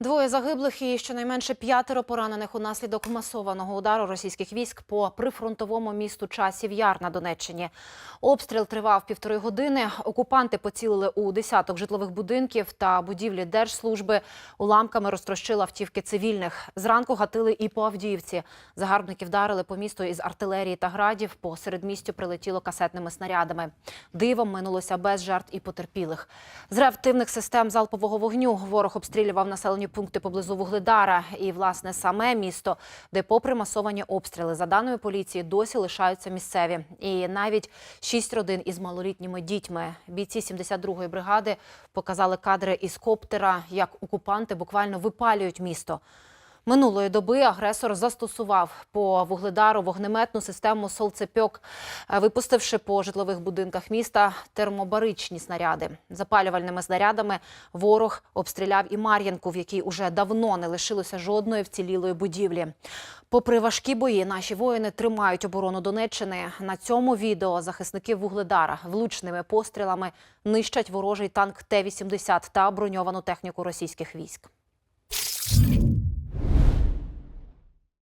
Двоє загиблих і щонайменше п'ятеро поранених унаслідок масованого удару російських військ по прифронтовому місту Часів Яр на Донеччині. Обстріл тривав півтори години. Окупанти поцілили у десяток житлових будинків та будівлі держслужби. Уламками розтрощили автівки цивільних. Зранку гатили і по Авдіївці. Загарбники вдарили по місту із артилерії та градів. По середмістю прилетіло касетними снарядами. Дивом минулося без жертв і потерпілих. З реактивних систем залпового вогню ворог обстрілював населені пункти поблизу Вугледара і, власне, саме місто, де, попри масовані обстріли, за даними поліції, досі лишаються місцеві. І навіть шість родин із малолітніми дітьми. Бійці 72-ї бригади показали кадри із коптера, як окупанти буквально випалюють місто. Минулої доби агресор застосував по вугледару вогнеметну систему «Солцепьок», е, випустивши по житлових будинках міста термобаричні снаряди. Запалювальними снарядами ворог обстріляв і Мар'їнку, в якій уже давно не лишилося жодної вцілілої будівлі. Попри важкі бої, наші воїни тримають оборону Донеччини. На цьому відео захисники вугледара влучними пострілами нищать ворожий танк Т-80 та броньовану техніку російських військ.